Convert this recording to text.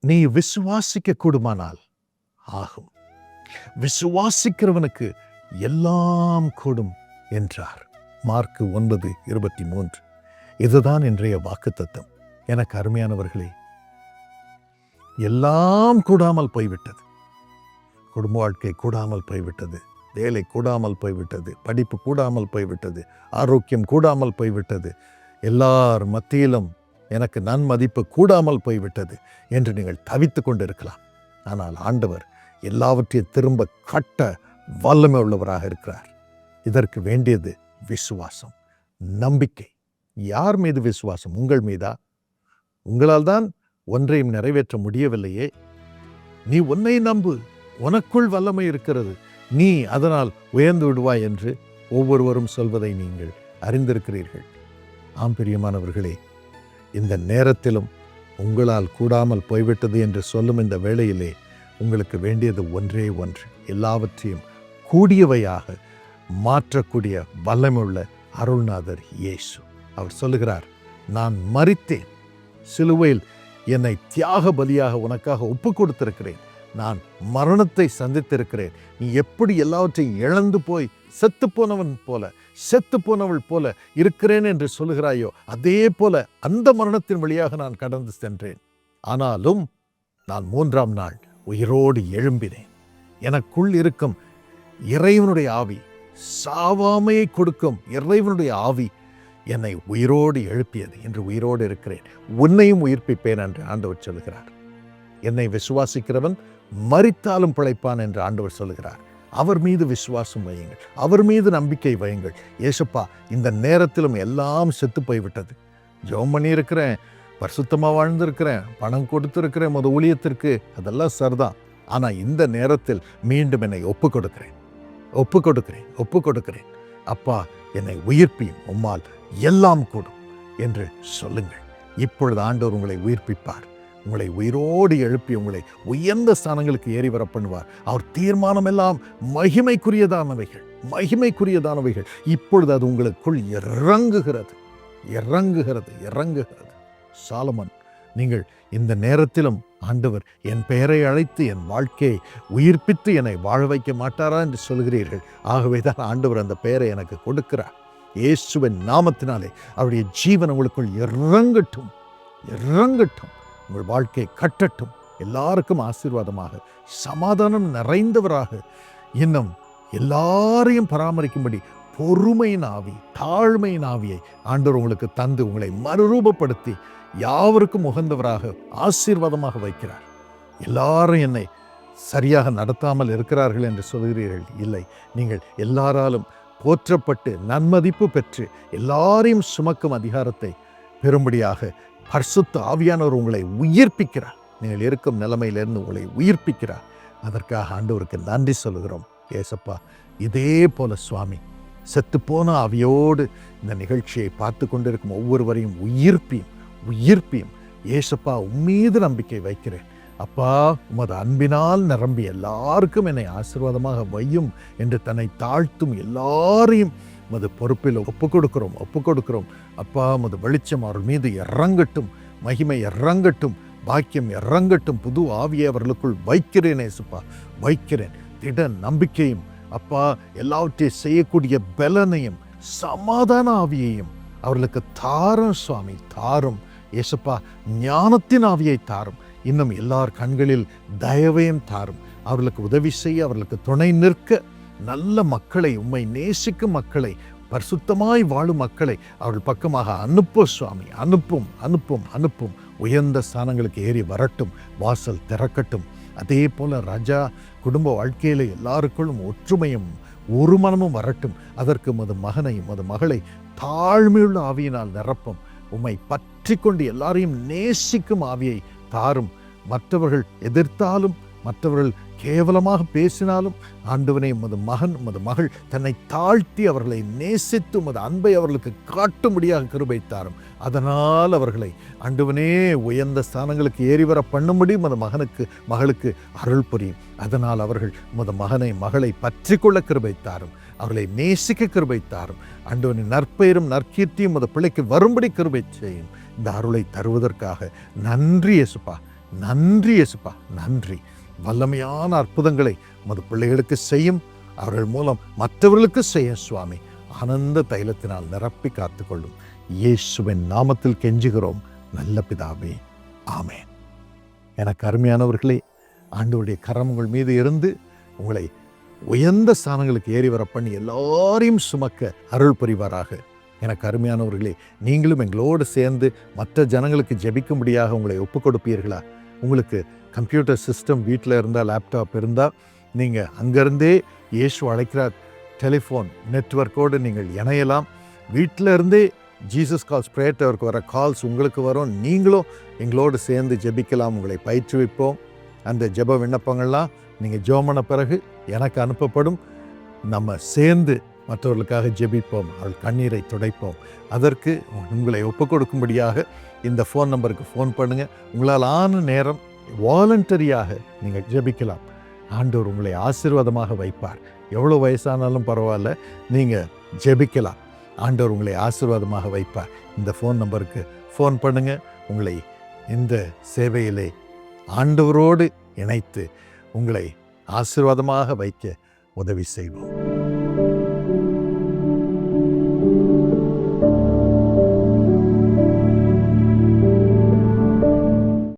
நீ விசுவாசிக்க கூடுமானால் ஆகும் விசுவாசிக்கிறவனுக்கு எல்லாம் கூடும் என்றார். மார்க்கு ஒன்பது இருபத்தி மூன்று இதுதான் இன்றைய வாக்குத்தத்தம். எனக்கு அருமையானவர்களே எல்லாம் கூடாமல் போய்விட்டது. குடும்ப வாழ்க்கை கூடாமல் போய்விட்டது. வேலை கூடாமல் போய்விட்டது. படிப்பு கூடாமல் போய்விட்டது. ஆரோக்கியம் கூடாமல் போய்விட்டது. எல்லார் மத்தியிலும் எனக்கு நன்மதிப்பு கூடாமல் போய்விட்டது என்று நீங்கள் தவித்து கொண்டிருக்கலாம். ஆனால் ஆண்டவர் எல்லாவற்றையும் திரும்ப கட்ட வல்லமை உள்ளவராக இருக்கிறார். இதற்கு வேண்டியது விசுவாசம் நம்பிக்கை. யார் மீது விசுவாசம்? உங்கள் மீதா? உங்களால் தான் ஒன்றையும் நிறைவேற்ற முடியவில்லையே. நீ உன்னை நம்பு. உனக்குள் வல்லமை இருக்கிறது. நீ அதனால் உயர்ந்து விடுவாய் என்று ஒவ்வொருவரும் சொல்வதை நீங்கள் அறிந்திருக்கிறீர்கள். ஆம் பிரியமானவர்களே இந்த நேரத்திலும் உங்களால் கூடாமல் போய்விட்டது என்று சொல்லும் இந்த வேளையிலே உங்களுக்கு வேண்டியது ஒன்றே ஒன்று. எல்லாவற்றையும் கூடியவையாக மாற்றக்கூடிய வல்லமுள்ள அருள்நாதர் இயேசு. அவர் சொல்லுகிறார் நான் மறித்தேன் சிலுவையில் என்னை தியாக பலியாக உனக்காக ஒப்பு கொடுத்திருக்கிறேன் நான் மரணத்தை சந்தித்திருக்கிறேன். நீ எப்படி எல்லாவற்றையும் இழந்து போய் செத்து போனவன் போல செத்து போனவள் போல இருக்கிறேன் என்று சொல்லுகிறாயோ அதே போல அந்த மரணத்தின் வழியாக நான் கடந்து சென்றேன். ஆனாலும் நான் மூன்றாம் நாள் உயிரோடு எழும்பினேன். எனக்குள் இருக்கும் இறைவனுடைய ஆவி சாவாமையை கொடுக்கும் இறைவனுடைய ஆவி என்னை உயிரோடு எழுப்பியது. என்று உயிரோடு இருக்கிறேன். உன்னையும் உயிர்ப்பிப்பேன் என்று ஆண்டவர் சொல்கிறார் என்னை விசுவாசிக்கிறவன் மறித்தாலும் பிழைப்பான் என்று ஆண்டவர் சொல்கிறார் அவர் மீது விசுவாசம் வையுங்கள். அவர் மீது நம்பிக்கை வையுங்கள். ஏசப்பா இந்த நேரத்திலும் எல்லாம் செத்து போய்விட்டது. ஜெபம் பண்ணியிருக்கிறேன் பரிசுத்தமாக வாழ்ந்திருக்கிறேன் பணம் கொடுத்துருக்கிறேன் மொதல் ஊழியத்திற்கு. அதெல்லாம் சரிதான். ஆனால் இந்த நேரத்தில் மீண்டும் என்னை ஒப்பு கொடுக்கிறேன். ஒப்பு கொடுக்கிறேன் ஒப்பு கொடுக்கிறேன். அப்பா என்னை உயிர்ப்பியும் உம்மால் எல்லாம் கூடும் என்று சொல்லுங்கள். இப்பொழுது ஆண்டவர் உங்களை உயிர்ப்பிப்பார். உங்களை உயிரோடு எழுப்பி உங்களை உயர்ந்த ஸ்தானங்களுக்கு ஏறி வர பண்ணுவார். அவர் தீர்மானம் எல்லாம் மகிமைக்குரியதானவைகள் மகிமைக்குரியதானவைகள். இப்பொழுது அது உங்களுக்குள் இறங்குகிறது இறங்குகிறது இறங்குகிறது. சாலமன் நீங்கள் இந்த நேரத்திலும் ஆண்டவர் என் பெயரை அழைத்து என் வாழ்க்கையை உயிர்ப்பித்து என்னை வாழ வைக்க மாட்டாரா என்று சொல்கிறீர்கள். ஆகவே தான் ஆண்டவர் அந்த பெயரை எனக்கு கொடுக்கிறார். இயேசுவின் நாமத்தினாலே அவருடைய ஜீவன் உங்களுக்குள் இறங்கட்டும் இறங்கட்டும். உங்கள் வாழ்க்கை கட்டட்டும். எல்லாருக்கும் ஆசீர்வாதமாக சமாதானம் நிறைந்தவராக. இன்னும் எல்லாரையும் பராமரிக்கும்படி பொறுமையின் ஆவி தாழ்மையின் ஆவியை ஆண்டவர் உங்களுக்கு தந்து உங்களை மறுரூபப்படுத்தி யாவருக்கும் உகந்தவராக ஆசீர்வாதமாக வைக்கிறார். எல்லாரும் என்னை சரியாக நடத்தாமல் இருக்கிறார்கள் என்று சொல்கிறீர்கள். இல்லை நீங்கள் எல்லாராலும் போற்றப்பட்டு நன்மதிப்பு பெற்று எல்லாரையும் சுமக்கும் அதிகாரத்தை பெறும்படியாக பரிசுத்த ஆவியானவர் உங்களை உயிர்ப்பிக்கிறார். நீங்கள் இருக்கும் நிலைமையிலிருந்து உங்களை உயிர்ப்பிக்கிறார். அதற்காக ஆண்டவருக்கு நன்றி சொல்லுகிறோம். ஏசப்பா இதே போல சுவாமி செத்துப்போன அவையோடு இந்த நிகழ்ச்சியை பார்த்து கொண்டிருக்கும் ஒவ்வொருவரையும் உயிர்ப்பியும் உயிர்ப்பியும் ஏசப்பா உம்மீது நம்பிக்கை வைக்கிறேன். அப்பா உமது அன்பினால் நிரம்பி எல்லாருக்கும் என்னை ஆசீர்வாதமாக வையும் என்று தன்னை தாழ்த்தும் எல்லாரையும் உமது பொறுப்பில் ஒப்பு கொடுக்கிறோம் ஒப்பு கொடுக்கிறோம் அப்பா உமது வெளிச்சம் அவர் மீது இறங்கட்டும் மகிமை இறங்கட்டும் பாக்கியம் இறங்கட்டும் புது ஆவியை அவர்களுக்குள் வைக்கிறேன் ஏசுப்பா வைக்கிறேன். திட நம்பிக்கையும் அப்பா எல்லாவற்றையும் செய்யக்கூடிய பலனையும் சமாதான ஆவியையும் அவர்களுக்கு தாரும் சுவாமி தாரும். ஏசப்பா ஞானத்தின் ஆவியை தாரும். இன்னும் எல்லார் கண்களில் தயவையும் தாரும். அவர்களுக்கு உதவி செய்ய அவர்களுக்கு துணை நிற்க நல்ல மக்களை உம்மை நேசிக்கும் மக்களை பரிசுத்தமாய் வாழும் மக்களை அவர்கள் பக்கமாக அனுப்பும் சுவாமி. அனுப்பும் அனுப்பும் அனுப்பும். உயர்ந்த ஸ்தானங்களுக்கு ஏறி வரட்டும். வாசல் திறக்கட்டும். அதே போல ராஜா குடும்ப வாழ்க்கையில் எல்லாருக்குள்ளும் ஒற்றுமையும் ஒரு மனமும் வரட்டும். அதற்கு மது மகனையும் மது மகளை தாழ்மையுள்ள ஆவியினால் நிரப்பும். உம்மை பற்றி கொண்டு எல்லாரையும் நேசிக்கும் ஆவியை தாரும். மற்றவர்கள் எதிர்த்தாலும் மற்றவர்கள் கேவலமாக பேசினாலும் ஆண்டவனை உமது மகன் உமது மகள் தன்னை தாழ்த்தி அவர்களை நேசித்து உமது அன்பை அவர்களுக்கு காட்டும்படியாக கிருபை தாரும் அதனால் அவர்களை ஆண்டவனே உயர்ந்த ஸ்தானங்களுக்கு ஏறி வர பண்ணும்படி உமது மகனுக்கு மகளுக்கு அருள் புரியும். அதனால் அவர்கள் உமது மகனை மகளை பற்றி கொள்ள கிருபை தாரும் அவர்களை நேசிக்க கிருபை தாரும் ஆண்டவனின் நற்பெயரும் நற்கீர்த்தியும் உமது பிள்ளைக்கு வரும்படி கிருபை செய்யும். இந்த அருளை தருவதற்காக நன்றி இயேசுப்பா. நன்றி இயேசுப்பா. நன்றி. வல்லமையான அற்புதங்களை உமது பிள்ளைகளுக்கு செய்யும் அவர்கள் மூலம் மற்றவர்களுக்கு செய்ய சுவாமி. ஆனந்த தைலத்தினால் நிரப்பி காத்துக்கொள்ளும். இயேசுவின் நாமத்தில் கெஞ்சுகிறோம். நல்ல பிதாவே ஆமென். எனக்கு அருமையானவர்களே ஆண்டவருடைய கரம் உங்கள் மீது இருந்து உங்களை உயர்ந்த ஸ்தானங்களுக்கு ஏறி வர பண்ணி எல்லாரையும் சுமக்க அருள் புரிவாராக. எனக்கு அருமையானவர்களே நீங்களும் எங்களோடு சேர்ந்து மற்ற ஜனங்களுக்கு ஜெபிக்கும்படியாக உங்களை ஒப்புக் கொடுப்பீர்களா உங்களுக்கு கம்ப்யூட்டர் சிஸ்டம் வீட்டில் இருந்தால் லேப்டாப் இருந்தால் நீங்கள் அங்கேருந்தே இயேசு அழைக்கிறார் டெலிஃபோன் நெட்வொர்க்கோடு நீங்கள் இணையலாம். வீட்டில் இருந்தே ஜீசஸ் கால்ஸ் ப்ரேட்டவருக்கு வர கால்ஸ் உங்களுக்கு வரும். நீங்களும் எங்களோடு சேர்ந்து ஜெபிக்கலாம். உங்களை பயிற்றுவிப்போம். அந்த ஜெப விண்ணப்பங்கள்லாம் நீங்கள் ஜோமன பிறகு எனக்கு அனுப்பப்படும். நம்ம சேர்ந்து மற்றவர்களுக்காக ஜெபிப்போம் அவள் கண்ணீரை துடைப்போம். அதற்கு உங்களை ஒப்புக் கொடுக்கும்படியாக இந்த ஃபோன் நம்பருக்கு ஃபோன் பண்ணுங்கள் உங்களால் ஆன நேரம் வாலண்டரியாக நீங்கள் ஜெபிக்கலாம். ஆண்டவர் உங்களை ஆசீர்வாதமாக வைப்பார். எவ்வளோ வயசானாலும் பரவாயில்ல நீங்கள் ஜெபிக்கலாம். ஆண்டவர் உங்களை ஆசீர்வாதமாக வைப்பார். இந்த ஃபோன் நம்பருக்கு ஃபோன் பண்ணுங்கள் உங்களை இந்த சேவையிலே ஆண்டவரோடு இணைத்து உங்களை ஆசீர்வாதமாக வைக்க உதவி செய்வோம்.